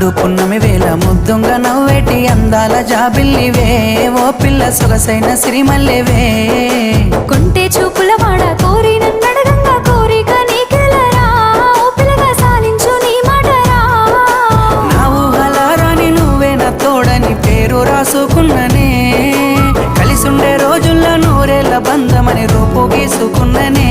నిండు పున్నమి వేల ముద్దుంగ నవ్వేటి అందాల జాబిల్లివే. ఓ పిల్ల సొగసైన సిరిమల్లెవే. కొంటే చూపుల వాడ కోరి నన్నడగంగా కోరిక నీకెలరా. ఓ పిల్లగా సాలించు నీ మాటరా. నా ఊహలారాని నువ్వే నా తోడని పేరు రాసుకున్ననే. కలిసుండే రోజుల్లో నూరేళ్ళ బంధమని రూపు గీసుకున్ననే.